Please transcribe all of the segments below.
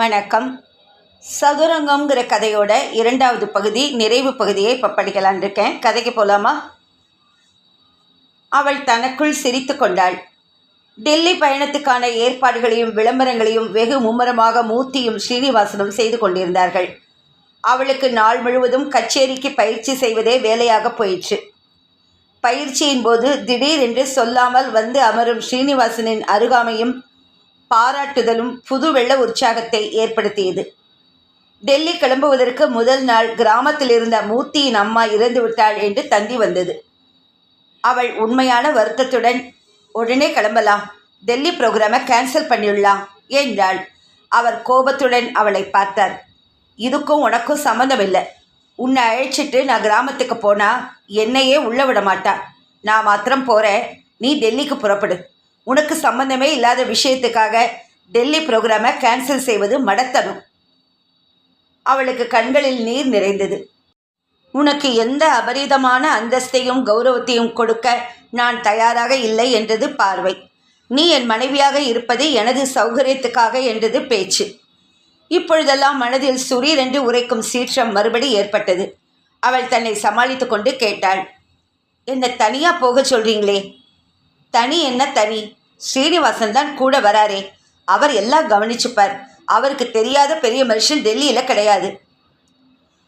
வணக்கம். சதுரங்கம்ங்கிற கதையோட இரண்டாவது பகுதி நிறைவு பகுதியை இப்போ படிக்கலான் இருக்கேன். கதைக்கு போகலாமா அவள் தனக்குள் சிரித்து கொண்டாள். டெல்லி பயணத்துக்கான ஏற்பாடுகளையும் விளம்பரங்களையும் வெகு மும்முரமாக மூர்த்தியும் ஸ்ரீனிவாசனும் செய்து கொண்டிருந்தார்கள். அவளுக்கு நாள் முழுவதும் கச்சேரிக்கு பயிற்சி செய்வதே வேலையாக போயிற்று. பயிற்சியின் போது திடீரென்று சொல்லாமல் வந்து அமரும் ஸ்ரீனிவாசனின் அருகாமையும் பாராட்டுதலும் புது வெள்ள உற்சாகத்தை ஏற்படுத்தியது. டெல்லி கிளம்புவதற்கு முதல் நாள் கிராமத்தில் இருந்த மூர்த்தியின் அம்மா இறந்து விட்டாள் என்று தந்தி வந்தது. அவள் உண்மையான வருத்தத்துடன் உடனே கிளம்பலாம். டெல்லி ப்ரோக்ராமை கேன்சல் பண்ணிடலாம் என்றாள். அவர் கோபத்துடன் அவளை பார்த்தார். இதுக்கும் உனக்கும் சம்மந்தம் இல்லை உன்னை அழைச்சிட்டு நான் கிராமத்துக்கு போனால் என்னையே உள்ள விட மாட்டா. நான் மாத்திரம் போகிறேன் நீ டெல்லிக்கு புறப்படு. உனக்கு சம்பந்தமே இல்லாத விஷயத்துக்காக டெல்லி ப்ரோக்ராமை கேன்சல் செய்வது மடத்தனம். அவளுக்கு கண்களில் நீர் நிறைந்தது. உனக்கு எந்த அபரிதமான அந்தஸ்தையும் கௌரவத்தையும் கொடுக்க நான் தயாராக இல்லை என்றது பார்வை. நீ என் மனைவியாக இருப்பது எனது சௌகரியத்துக்காக என்றது பேச்சு. இப்பொழுதெல்லாம் மனதில் சுரீரென்று உரைக்கும் சீற்றம் மறுபடி ஏற்பட்டது. அவள் தன்னை சமாளித்து கொண்டு கேட்டாள் என்னை தனியாக போக சொல்கிறீங்களே தனி என்ன தனி? ஸ்ரீனிவாசன் தான் கூட வராரே. அவர் எல்லாம் கவனிச்சுப்பார். அவருக்கு தெரியாத பெரிய மனுஷன் டெல்லியில் கிடையாது.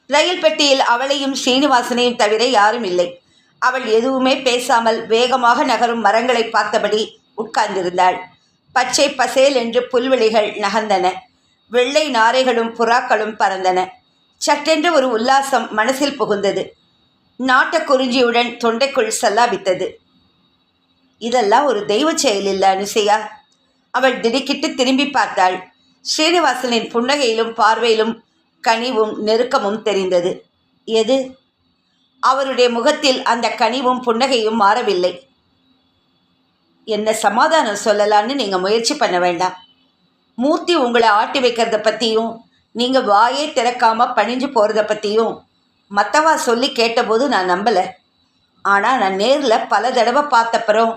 ரயில் பெட்டியில் அவளையும் ஸ்ரீனிவாசனையும் தவிர யாரும் இல்லை. அவள் எதுவுமே பேசாமல் வேகமாக நகரும் மரங்களை பார்த்தபடி உட்கார்ந்திருந்தாள். பச்சை பசேல் என்று புல்வெளிகள் நகர்ந்தன. வெள்ளை நாரைகளும் புறாக்களும் பறந்தன. சட்டென்று ஒரு உல்லாசம் மனசில் புகுந்தது. நாட்டக் குறிஞ்சியுடன் தொண்டைக்குள் சல்லாபித்தது. இதெல்லாம் ஒரு தெய்வ செயல் இல்லை அனுசையா? அவள் திடுக்கிட்டு திரும்பி பார்த்தாள். ஸ்ரீனிவாசனின் புன்னகையிலும் பார்வையிலும் கனிவும் நெருக்கமும் தெரிந்தது. எது? அவருடைய முகத்தில் அந்த கனிவும் புன்னகையும் மாறவில்லை. என்ன சமாதானம் சொல்லலான்னு நீங்கள் முயற்சி பண்ண வேண்டாம். மூர்த்தி உங்களை ஆட்டி வைக்கிறத பற்றியும் நீங்கள் வாயே திறக்காம பணிஞ்சு போகிறத பற்றியும் மற்றவா சொல்லி கேட்டபோது நான் நம்பலை. ஆனால் நான் நேரில் பல தடவை பார்த்தப்பறம்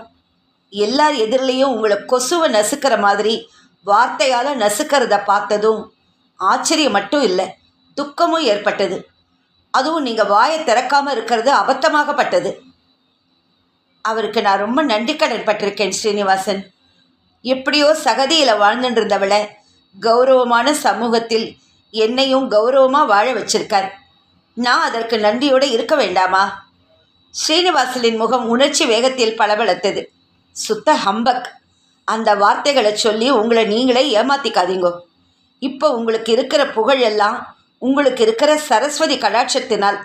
எல்லார் எதிரிலையும் உங்களை கொசுவை நசுக்கிற மாதிரி வார்த்தையால் நசுக்கிறத பார்த்ததும் ஆச்சரியம் மட்டும் இல்லை துக்கமும் ஏற்பட்டது. அதுவும் நீங்கள் வாயை திறக்காமல் இருக்கிறது அபத்தமாகப்பட்டது. அவருக்கு நான் ரொம்ப நன்றி கடன் பட்டிருக்கேன் ஸ்ரீனிவாசன். எப்படியோ சகதியில் வாழ்ந்துட்டு இருந்தவளை கௌரவமான சமூகத்தில் என்னையும் கௌரவமாக வாழ வச்சிருக்கார். நான் அதற்கு நன்றியோடு இருக்க வேண்டாமா? ஸ்ரீனிவாசனின் முகம் உணர்ச்சி வேகத்தில் பளபளத்தது. சுத்த ஹம்பக். அந்த வார்த்தைகளை சொல்லி உங்களை நீங்களே ஏமாத்திக்காதீங்கோ. இப்போ உங்களுக்கு இருக்கிற புகழ் எல்லாம் உங்களுக்கு இருக்கிற சரஸ்வதி கடாட்சத்தினால்.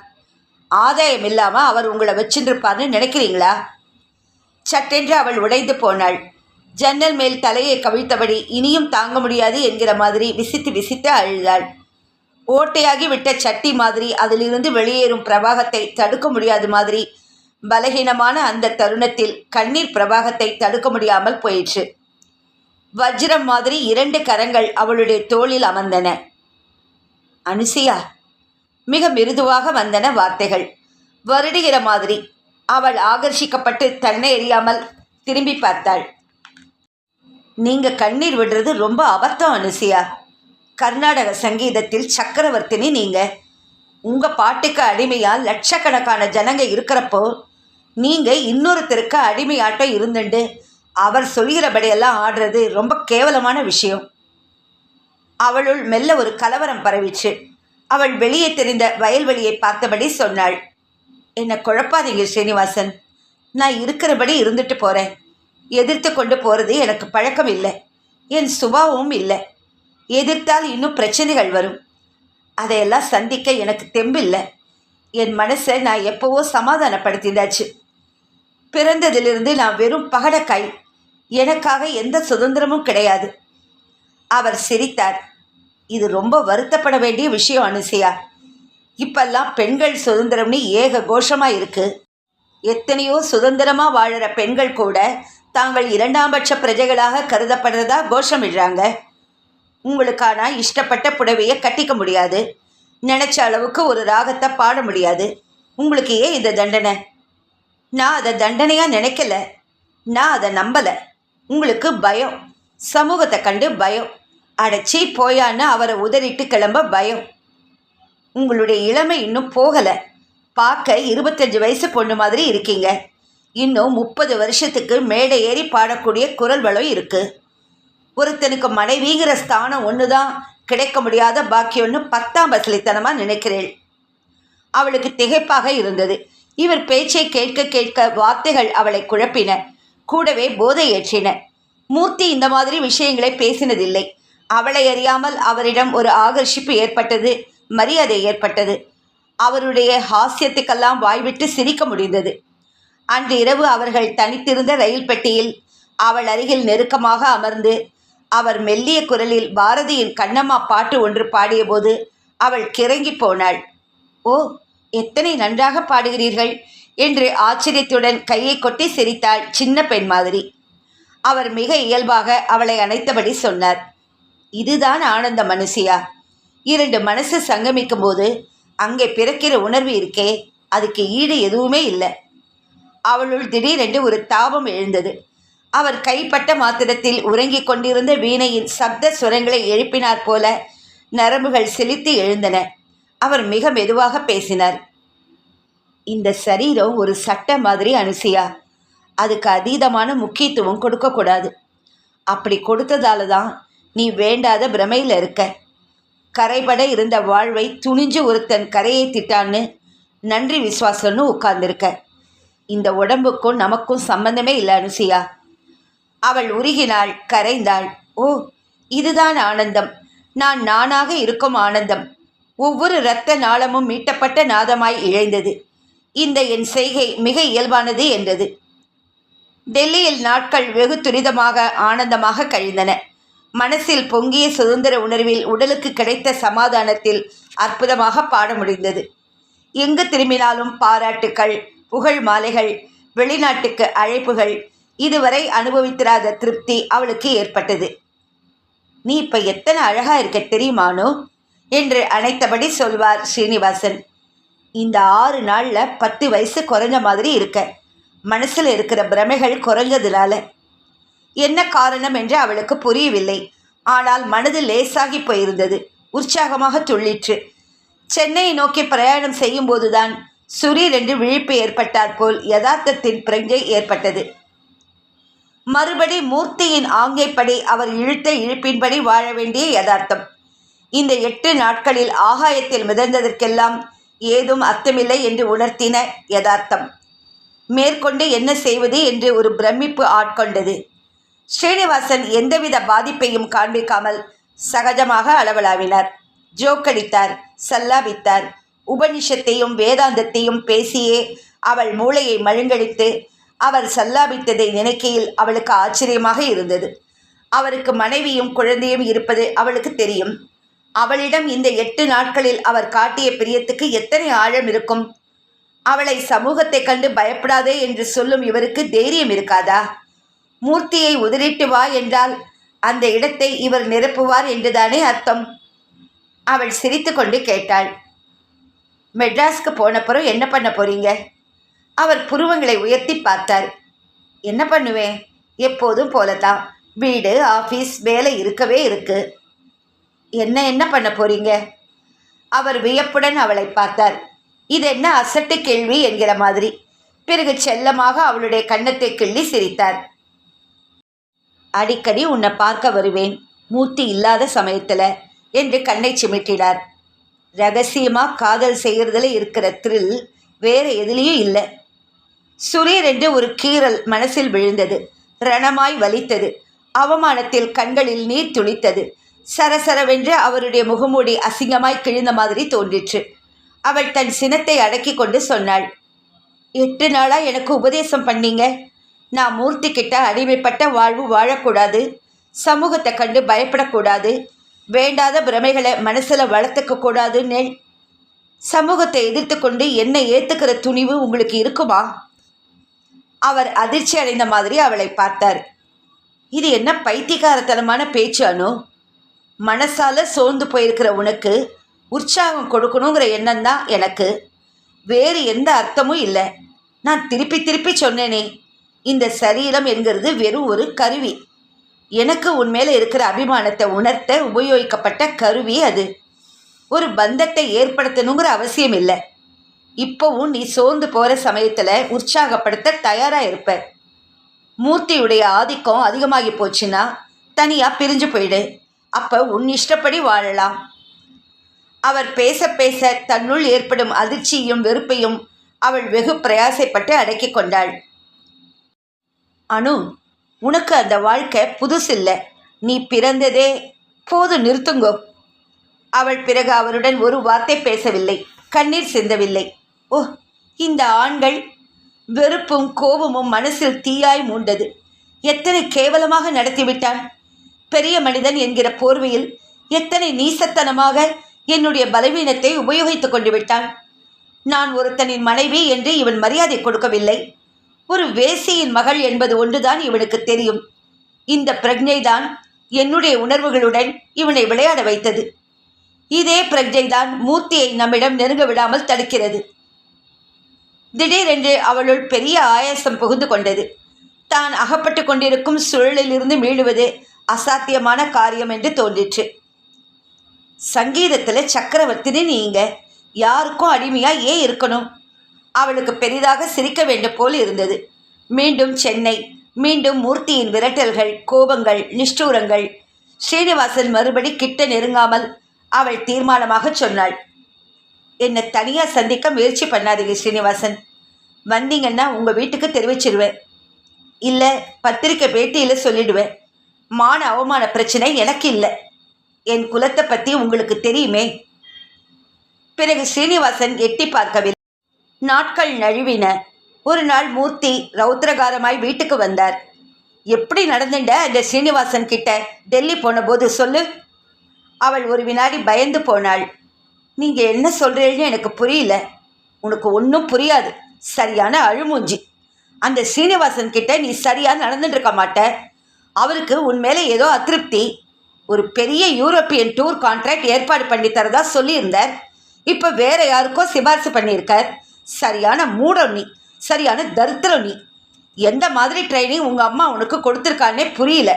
ஆதாயம் இல்லாமல் அவர் உங்களை வச்சுருப்பார்னு நினைக்கிறீங்களா? சட்டென்று அவள் உடைந்து போனாள். ஜன்னல் மேல் தலையை கவிழ்த்தபடி இனியும் தாங்க முடியாது என்கிற மாதிரி விசித்து விசித்து அழுதாள். ஓட்டையாகி விட்ட சட்டி மாதிரி அதிலிருந்து வெளியேறும் பிரவாகத்தை தடுக்க முடியாத மாதிரி பலகீனமான அந்த தருணத்தில் கண்ணீர் பிரவாகத்தை தடுக்க முடியாமல் போயிற்று. வஜ்ரம் மாதிரி இரண்டு கரங்கள் அவளுடைய தோளில் அமர்ந்தன. அனுசியா மிக மிருதுவாக வந்தன வார்த்தைகள். வருடுகிற மாதிரி அவள் ஆகர்ஷிக்கப்பட்டு தன்னை எறியாமல் திரும்பி பார்த்தாள். நீங்க கண்ணீர் விடுறது ரொம்ப அபத்தம் அனுசியா. கர்நாடக சங்கீதத்தில் சக்கரவர்த்தினி நீங்க. உங்க பாட்டுக்கு அடிமையா லட்சக்கணக்கான ஜனங்க இருக்கிறப்போ நீங்கள் இன்னொருத்தருக்கு அடிமையாட்ட இருந்துண்டு. அவர் சொல்கிறபடியெல்லாம் ஆடுறது ரொம்ப கேவலமான விஷயம். அவளுள் மெல்ல ஒரு கலவரம் பரவிச்சு அவள் வெளியே தெரிந்த வயல்வெளியை பார்த்தபடி சொன்னாள் என்னை குழப்பாதீங்க ஸ்ரீனிவாசன் நான் இருக்கிறபடி இருந்துட்டு போகிறேன் எதிர்த்து கொண்டு போகிறது எனக்கு பழக்கம் இல்லை. என் சுபாவமும் இல்லை. எதிர்த்தால் இன்னும் பிரச்சனைகள் வரும். அதையெல்லாம் சந்திக்க எனக்கு தெம்பில்லை. என் மனசை நான் எப்போவோ சமாதானப்படுத்திதாச்சு பிறந்ததிலிருந்து நான் வெறும் பகடக்காய். எனக்காக எந்த சுதந்திரமும் கிடையாது. அவர் சிரித்தார். இது ரொம்ப வருத்தப்பட வேண்டிய விஷயம் அனுசியா. இப்பெல்லாம் பெண்கள் சுதந்திரம்னு ஏக கோஷமாக இருக்கு. எத்தனையோ சுதந்திரமாக வாழற பெண்கள் கூட தாங்கள் இரண்டாம் பட்ச பிரஜைகளாக கருதப்படுறதா கோஷமிடுறாங்க. உங்களுக்கான இஷ்டப்பட்ட புடவையை கட்டிக்க முடியாது. நினச்ச அளவுக்கு ஒரு ராகத்தை பாட முடியாது. உங்களுக்கு ஏன் இந்த தண்டனை? நான் அதை தண்டனையாக நினைக்கல. நான் அதை நம்பலை. உங்களுக்கு பயம். சமூகத்தை கண்டு பயம். அடைச்சி போயான்னு அவரை உதறிட்டு கிளம்ப பயம். உங்களுடைய இளமை இன்னும் போகலை. பார்க்க இருபத்தஞ்சு வயசு பொண்ணு மாதிரி இருக்கீங்க. இன்னும் முப்பது வருஷத்துக்கு மேடை ஏறி பாடக்கூடிய குரல் வளம் இருக்குது ஒருத்தனுக்கு மனைவிங்கிற ஸ்தானம் ஒன்று தான் கிடைக்க முடியாத பாக்கியம்னு பத்தாம் பசலித்தனமாக நினைக்கிறேள். அவளுக்கு திகைப்பாக இருந்தது. இவர் பேச்சை கேட்க கேட்க வார்த்தைகள் அவளை குழப்பின. கூடவே போதை ஏற்றின. மூர்த்தி இந்த மாதிரி விஷயங்களை பேசினதில்லை. அவளை அறியாமல் அவரிடம் ஒரு ஆகர்ஷிப்பு ஏற்பட்டது மரியாதை ஏற்பட்டது. அவருடைய ஹாஸ்யத்துக்கெல்லாம் வாய்விட்டு சிரிக்க முடிந்தது. அன்று இரவு அவர்கள் தனித்திருந்த ரயில் பெட்டியில் அவள் அருகில் நெருக்கமாக அமர்ந்து அவர் மெல்லிய குரலில் பாரதியின் கண்ணம்மா பாட்டு ஒன்று பாடியபோது அவள் கிறங்கி போனாள். ஓ எத்தனை நன்றாக பாடுகிறீர்கள்? என்று ஆச்சரியத்துடன் கையை கொட்டி சிரித்தாள் சின்ன பெண் மாதிரி. அவர் மிக இயல்பாக அவளை அணைத்தபடி சொன்னார். இதுதான் ஆனந்த மனுஷியா? இரண்டு மனசு சங்கமிக்கும் போது அங்கே பிறக்கிற உணர்வு இருக்கே அதுக்கு ஈடு எதுவுமே இல்லை. அவளுள் திடீரென்று ஒரு தாபம் எழுந்தது. அவர் கைப்பட்ட மாத்திரத்தில் உறங்கிக் கொண்டிருந்த வீணையின் சப்த சுரங்களை எழுப்பினார் போல நரம்புகள் செலுத்தி எழுந்தன. அவர் மிக மெதுவாக பேசினார். இந்த சரீரம் ஒரு சட்ட மாதிரி அனுசியா. அதுக்கு அதீதமான முக்கியத்துவம் கொடுக்கக்கூடாது. அப்படி கொடுத்ததால தான் நீ வேண்டாத பிரமையில் இருக்க. கரைபட இருந்த வாழ்வை துணிஞ்சு ஒருத்தன் கரையை திட்டான்னு நன்றி விசுவாசம்னு உட்கார்ந்துருக்க. இந்த உடம்புக்கும் நமக்கும் சம்பந்தமே இல்லை அனுசியா. அவள் உருகினாள் கரைந்தாள். ஓ இதுதான் ஆனந்தம். நான் நானாக இருக்கும் ஆனந்தம். ஒவ்வொரு இரத்த நாளமும் மீட்டப்பட்ட நாதமாய் இழைந்தது. இந்த என் செய்கை மிக இயல்பானது என்றது. டெல்லியில் நாட்கள் வெகு துரிதமாக ஆனந்தமாக கழிந்தன. மனசில் பொங்கிய சுதந்திர உணர்வில் உடலுக்கு கிடைத்த சமாதானத்தில் அற்புதமாக பாட முடிந்தது. எங்கு திரும்பினாலும் பாராட்டுக்கள் புகழ் மாலைகள் வெளிநாட்டுக்கு அழைப்புகள் இதுவரை அனுபவித்திராத திருப்தி அவளுக்கு ஏற்பட்டது. நீ இப்போ எத்தனை அழகாக இருக்க தெரியுமானோ என்று அனைத்தபடி சொல்வார் ஸ்ரீனிவாசன். இந்த ஆறு நாளில் பத்து வயசு குறைஞ்ச மாதிரி இருக்க. மனசில் இருக்கிற பிரமைகள் குறைஞ்சதுனால. என்ன காரணம் என்று அவளுக்கு புரியவில்லை. ஆனால் மனது லேசாகி போயிருந்தது. உற்சாகமாக துள்ளிற்று. சென்னையை நோக்கி பிரயாணம் செய்யும்போதுதான் சுரீர் என்று விழிப்பு ஏற்பட்டார் போல் யதார்த்தத்தின் பிரஞ்சை ஏற்பட்டது. மறுபடி மூர்த்தியின் ஆங்கைப்படி அவர் இழுத்த இழுப்பின்படி வாழ வேண்டிய யதார்த்தம். இந்த எட்டு நாட்களில் ஆகாயத்தில் மிதந்ததற்கெல்லாம் ஏதும் அர்த்தமில்லை என்று உணர்த்தின யதார்த்தம். மேற்கொண்டு என்ன செய்வது என்று ஒரு பிரமிப்பு ஆட்கொண்டது. ஸ்ரீனிவாசன் எந்தவித பாதிப்பையும் காண்பிக்காமல் சகஜமாக அளவலாவினார். ஜோக்கடித்தார் சல்லாபித்தார். உபனிஷத்தையும் வேதாந்தத்தையும் பேசியே அவள் மூளையை மழுங்கடித்து அவர் சல்லாபித்ததை நினைக்கையில் அவளுக்கு ஆச்சரியமாக இருந்தது. அவருக்கு மனைவியும் குழந்தையும் இருப்பது அவளுக்கு தெரியும். அவளிடம் இந்த எட்டு நாட்களில் அவர் காட்டிய பிரியத்துக்கு எத்தனை ஆழம் இருக்கும்? அவளை சமூகத்தை கண்டு பயப்படாதே என்று சொல்லும் இவருக்கு தைரியம் இருக்காதா? மூர்த்தியை உதறிட்டு வா என்றால் அந்த இடத்தை இவர் நிரப்புவார் என்றுதானே அர்த்தம்? அவள் சிரித்துக்கொண்டு கேட்டாள். மெட்ராஸ்க்கு போனப்புறம் என்ன பண்ண போறீங்க? அவர் புருவங்களை உயர்த்தி பார்த்தார். என்ன பண்ணுவேன்? எப்போதும் போலதான் வீடு ஆஃபீஸ் வேலை இருக்கவே இருக்குது என்ன என்ன பண்ண போறீங்க? அவர் வியப்புடன் அவளை பார்த்தார். இது என்ன அசட்டு கேள்வி என்கிற மாதிரி. பிறகு செல்லமாக அவளுடைய கன்னத்தை கிள்ளி சிரித்தார். அடிக்கடி உன்னை பார்க்க வருவேன். மூர்த்தி இல்லாத சமயத்தில் என்று கண்ணை சிமிட்டினார். ரகசியமாக காதல் செய்கிறதுல இருக்கிற த்ரில் வேற எதுலேயும் இல்லை. சுரீர் என்று ஒரு கீறல் மனசில் விழுந்தது. ரணமாய் வலித்தது. அவமானத்தில் கண்களில் நீர் துளித்தது. சரசரவென்று அவருடைய முகமூடி அசிங்கமாய் கிழிந்த மாதிரி தோன்றிற்று. அவள் தன் சினத்தை அடக்கி கொண்டு சொன்னாள் எட்டு நாளாக எனக்கு உபதேசம் பண்ணீங்க. நான் மூர்த்தி கிட்ட அடிமைப்பட்ட வாழ்வு வாழக்கூடாது. சமூகத்தை கண்டு பயப்படக்கூடாது. வேண்டாத பிரமைகளை மனசில் வளர்த்துக்க கூடாதுன்னு சமூகத்தை எதிர்த்து கொண்டு என்னை ஏற்றுக்கிற துணிவு உங்களுக்கு இருக்குமா? அவர் அதிர்ச்சி அடைந்த மாதிரி அவளை பார்த்தார். இது என்ன பைத்தியகாரத்தனமான பேச்சு அனு. மனசால சோர்ந்து போயிருக்கிற உனக்கு உற்சாகம் கொடுக்கணுங்கிற எண்ணம் தான் எனக்கு. வேறு எந்த அர்த்தமும் இல்லை. நான் திருப்பி திருப்பி சொன்னேனே. இந்த சரீரம் என்கிறது வெறும் ஒரு கருவி. எனக்கு உன் மேலே இருக்கிற அபிமானத்தை உணர்த்த உபயோகிக்கப்பட்ட கருவி அது. ஒரு பந்தத்தை ஏற்படுத்தணுங்கிற அவசியம் இல்லை. இப்போவும் நீ சோர்ந்து போகிற சமயத்தில் உற்சாகப்படுத்த தயாராக இருப்ப. மூர்த்தியுடைய ஆதிக்கம் அதிகமாகி போச்சுன்னா தனியாக பிரிஞ்சு போயிடு. அப்போ உன் இஷ்டப்படி வாழலாம். அவர் பேச பேச தன்னுள் ஏற்படும் அதிர்ச்சியும் வெறுப்பையும் அவள் வெகு பிரயாசைப்பட்டு அடக்கி கொண்டாள். அனு உனக்கு அந்த வாழ்க்கை புதுசில்லை. நீ பிறந்ததே போது நிறுத்துங்கோ. அவள் பிறகு அவருடன் ஒரு வார்த்தை பேசவில்லை. கண்ணீர் சிந்தவில்லை. ஓ இந்த ஆண்கள் வெறுப்பும் கோபமும் மனசில் தீயாய் மூண்டது. எத்தனை கேவலமாக நடத்திவிட்டான். பெரிய மனிதன் என்கிற போர்வையில் எத்தனை நீசத்தனமாக என்னுடைய பலவீனத்தை உபயோகித்துக் கொண்டு விட்டான். நான் ஒருத்தனின் மனைவி என்று இவன் மரியாதை கொடுக்கவில்லை. ஒரு வேசியின் மகள் என்பது ஒன்றுதான் இவனுக்கு தெரியும். இந்த பிரஜைதான் என்னுடைய உணர்வுகளுடன் இவனை விளையாட வைத்தது. இதே பிரஜைதான் மூர்த்தியை நம்மிடம் நெருங்க விடாமல் தடுக்கிறது. திடீரென்று அவளுள் பெரிய ஆயாசம் புகுந்து கொண்டது. தான் அகப்பட்டு கொண்டிருக்கும் சூழலிலிருந்து மீளுவது அசாத்தியமான காரியம் என்று தோன்றிற்று. சங்கீதத்தில் சக்கரவர்த்தினி நீங்க யாருக்கும் அடிமையாக ஏன் இருக்கணும்? அவளுக்கு பெரிதாக சிரிக்க வேண்டும் போல் இருந்தது. மீண்டும் சென்னை மீண்டும் மூர்த்தியின் விரட்டல்கள் கோபங்கள் நிஷ்டூரங்கள். ஸ்ரீனிவாசன் மறுபடி கிட்ட நெருங்காமல் அவள் தீர்மானமாக சொன்னாள். என்னை தனியாக சந்திக்க முயற்சி பண்ணாதீங்க ஸ்ரீனிவாசன். வந்தீங்கன்னா உங்கள் வீட்டுக்கு தெரிவிச்சிருவேன். இல்லை பத்திரிக்கை பேட்டியில் சொல்லிடுவேன். மான அவமான பிரச்சனை எனக்கு இல்லை. என் குலத்தை பற்றி உங்களுக்கு தெரியுமே. பிறகு ஸ்ரீனிவாசன் எட்டி பார்க்கவில்லை. நாட்கள் நழுவின. ஒரு நாள் மூர்த்தி ரௌத்ரகாரமாய் வீட்டுக்கு வந்தார். எப்படி நடந்துட்ட அந்த ஸ்ரீனிவாசன் கிட்ட? டெல்லி போன போது சொல்லு. அவள் ஒரு வினாடி பயந்து போனாள். நீங்கள் என்ன சொல்கிறீங்கன்னு எனக்கு புரியல. உனக்கு ஒன்றும் புரியாது. சரியான அழுமூஞ்சி. அந்த ஸ்ரீனிவாசன் கிட்ட நீ சரியாக நடந்துட்டு இருக்க மாட்ட. அவருக்கு உன் மேலே ஏதோ அதிருப்தி. ஒரு பெரிய யூரோப்பியன் டூர் கான்ட்ராக்ட் ஏற்பாடு பண்ணி தரதா சொல்லியிருந்தார். இப்போ வேற யாருக்கோ சிபாரிசு பண்ணியிருக்கார். சரியான மூடம் நீ. சரியான தரித்திரம் நீ. எந்த மாதிரி ட்ரைனிங் உங்கள் அம்மா உனக்கு கொடுத்துருக்கான்னே புரியல.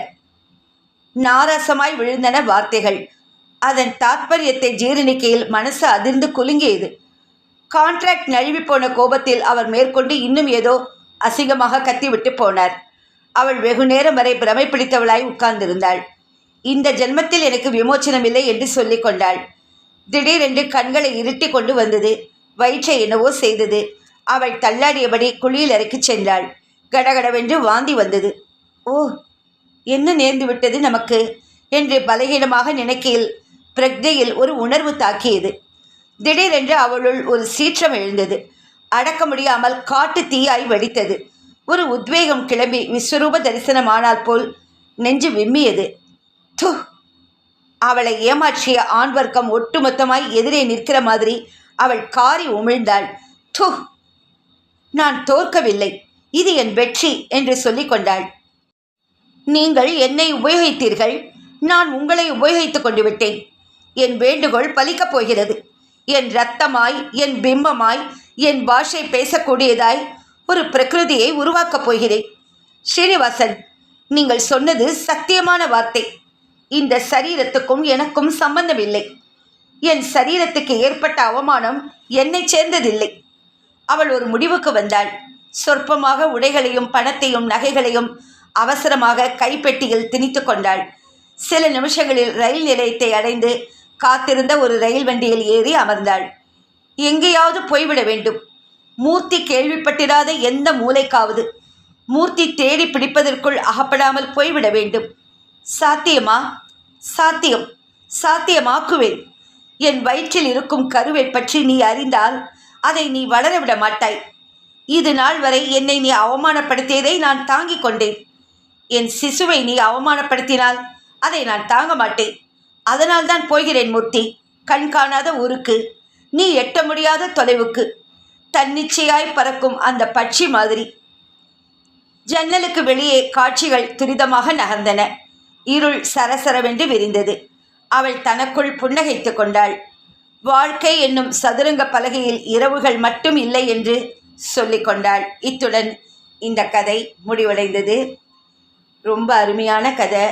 நாராசமாய் விழுந்தன வார்த்தைகள். அதன் தாத்பரியத்தை ஜீரணிக்கையில் மனசு அதிர்ந்து குலுங்கியது. கான்ட்ராக்ட் நழுவி போன கோபத்தில் அவர் மேற்கொண்டு இன்னும் ஏதோ அசிங்கமாக கத்திவிட்டு போனார். அவள் வெகு நேரம் வரை பிரமை பிடித்தவளாய் உட்கார்ந்திருந்தாள். இந்த ஜென்மத்தில் எனக்கு விமோச்சனம் இல்லை என்று சொல்லி கொண்டாள். திடீரென்று கண்களை இருட்டி கொண்டு வந்தது. வயிற்றை என்னவோ செய்தது. அவள் தள்ளாடியபடி குழியில் இறக்கிச் சென்றாள். கடகடவென்று வாந்தி வந்தது. ஓ என்ன நேர்ந்து விட்டது நமக்கு? என்று பலகீனமாக நினைக்கையில் பிரக்ஞையில் ஒரு உணர்வு தாக்கியது. திடீரென்று அவளுள் ஒரு சீற்றம் எழுந்தது. அடக்க முடியாமல் காட்டு தீயாய் வெடித்தது. ஒரு உத்வேகம் கிளம்பி விஸ்வரூப தரிசனமானால் போல் நெஞ்சு விம்மியது. து! அவளை ஏமாற்றிய ஆண் வர்க்கம் ஒட்டுமொத்தமாய் எதிரே நிற்கிற மாதிரி அவள் காரி உமிழ்ந்தாள். து! நான் தோற்கவில்லை. இது என் வெற்றி என்று சொல்லிக் கொண்டாள். நீங்கள் என்னை உபயோகித்தீர்கள்? நான் உங்களை உபயோகித்துக் கொண்டு விட்டேன் என் வேண்டுகோள் பலிக்கப் போகிறது. என் ரத்தமாய் என் பிம்பமாய் என் பாஷை பேசக்கூடியதாய் ஒரு பிரகிருதியை உருவாக்கப் போகிறேன். ஸ்ரீனிவாசன் நீங்கள் சொன்னது சத்தியமான வார்த்தை. இந்த சரீரத்துக்கும் எனக்கும் சம்பந்தமில்லை. என் சரீரத்துக்கு ஏற்பட்ட அவமானம் என்னை சேர்ந்ததில்லை. அவள் ஒரு முடிவுக்கு வந்தாள். சொற்பமாக உடைகளையும் பணத்தையும் நகைகளையும் அவசரமாக கைப்பெட்டியில் திணித்து கொண்டாள். சில நிமிஷங்களில் ரயில் நிலையத்தை அடைந்து காத்திருந்த ஒரு ரயில் வண்டியில் ஏறி அமர்ந்தாள். எங்கேயாவது போய்விட வேண்டும். மூர்த்தி கேள்விப்பட்டிராத எந்த மூலைக்காவது மூர்த்தி தேடி பிடிப்பதற்குள் அகப்படாமல் போய்விட வேண்டும். சாத்தியமா? சாத்தியம். சாத்தியமாக்குவேன். என் வயிற்றில் இருக்கும் கருவை பற்றி நீ அறிந்தால் அதை நீ வளரவிட மாட்டாய். இது நாள் வரை என்னை நீ அவமானப்படுத்தியதை நான் தாங்கிக் கொண்டேன். என் சிசுவை நீ அவமானப்படுத்தினால் அதை நான் தாங்க மாட்டேன். அதனால் தான் போகிறேன் மூர்த்தி. கண் காணாத ஊருக்கு. நீ எட்ட முடியாத தொலைவுக்கு. தன்னிச்சையாய் பறக்கும் அந்த பட்சி மாதிரி. ஜன்னலுக்கு வெளியே காட்சிகள் துரிதமாக நகர்ந்தன. இருள் சரசரவென்று விரிந்தது. அவள் தனக்குள் புன்னகைத்து கொண்டாள். வாழ்க்கை என்னும் சதுரங்க பலகையில் இரவுகள் மட்டும் இல்லை என்று சொல்லிக் கொண்டாள். இத்துடன் இந்த கதை முடிவடைந்தது. ரொம்ப அருமையான கதை.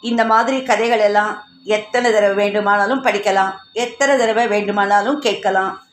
இந்த மாதிரி கதைகள் எல்லாம் எத்தனை தடவை வேண்டுமானாலும் படிக்கலாம். எத்தனை தடவை வேண்டுமானாலும் கேட்கலாம்.